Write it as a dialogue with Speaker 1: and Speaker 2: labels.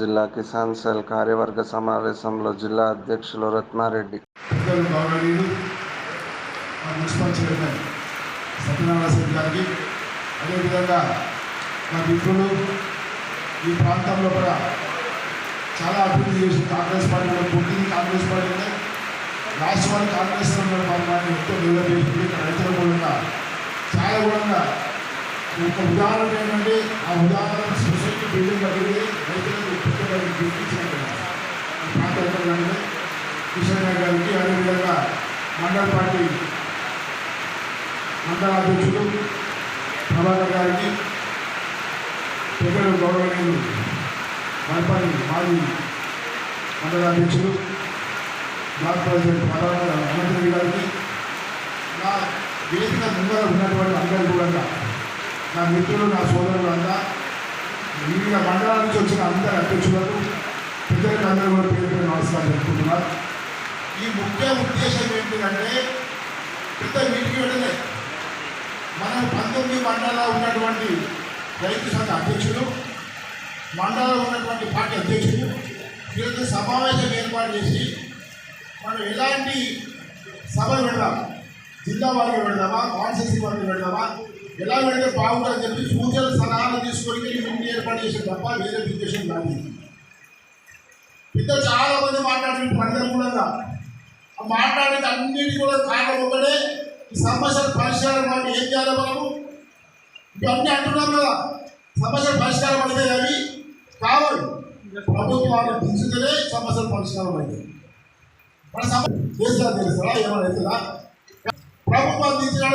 Speaker 1: జిల్లా కిసాన్ సెల్ కార్యవర్గ సమావేశంలో జిల్లా అధ్యక్షులు రత్నారెడ్డి.
Speaker 2: అదేవిధంగా మా మిత్రులు ఈ ప్రాంతంలో కూడా చాలా అభివృద్ధి చేసి కాంగ్రెస్ పార్టీలో పుట్టింది. కాంగ్రెస్ పార్టీనే లాస్ట్ వన్ కాంగ్రెస్ పార్టీ ఎంతో నిలబెట్టింది ఇక్కడ రైతుల మూలంగా చాలా కూడా ఒక ఉదాహరణ ఏంటంటే ఆ ఉదాహరణ సొసైటీ బిల్డింగ్ కట్టింది. పెట్టుబడి కిషన్ గారికి అదేవిధంగా మండల పార్టీ మండల అధ్యక్షుడు ప్రభాకర్ గారికి పెద్దలు గౌరవనీయులు మరపల్లి మాజీ మండల అధ్యక్షుడు బ్లాక్ ప్రెసిడెంట్ ప్రభాకర్ అనంతరెడ్డి గారికి నా వేదిక ముందర ఉన్నటువంటి అందరూ కూడా నా మిత్రులు నా సోదరులు వివిధ మండలాల నుంచి వచ్చిన అందరి అధ్యక్షులకు ప్రజలకు అందరూ కూడా పేరు పేరు నమస్కారం చెప్పుకుంటున్నారు ఈ ముఖ్య ఉద్దేశం ఏంటంటే పెద్ద వీటికి వెళ్ళలే మనం పంతొమ్మిది మండలాల్లో ఉన్నటువంటి రైతు సంఘ అధ్యక్షులు మండలంలో ఉన్నటువంటి పార్టీ అధ్యక్షులు ఈరోజు సమావేశం ఏర్పాటు చేసి మనం ఎలాంటి సభలు పెడదాం? జిల్లా వారికి పెడదామా? కాన్స్టిట్యూన్సీ వారికి పెడదామా? ఎలా పెడితే బాగుంటుందని చెప్పి సూచనలు సలహాలు తీసుకొని మీటింగ్ ఏర్పాటు చేసిన తప్ప వేరే ఉద్దేశం కాదు పెద్ద చాలా మంది మాట్లాడిన అందరూ కూడా ఆ మాట్లాడేది అన్నిటి కూడా కారణం ఒకటే ఈ సమస్యల పరిష్కారం మనం ఏం చేయాలి మనము? ఇవన్నీ అంటున్నాం కదా సమస్యల పరిష్కారం అయితే అవి కావాలి. ప్రభుత్వాన్ని దించితేనే సమస్యల పరిష్కారం అయితే మన సమస్య తెలుసా? ఏమైనా అవుతుందా? ప్రభుత్వాన్ని దించడం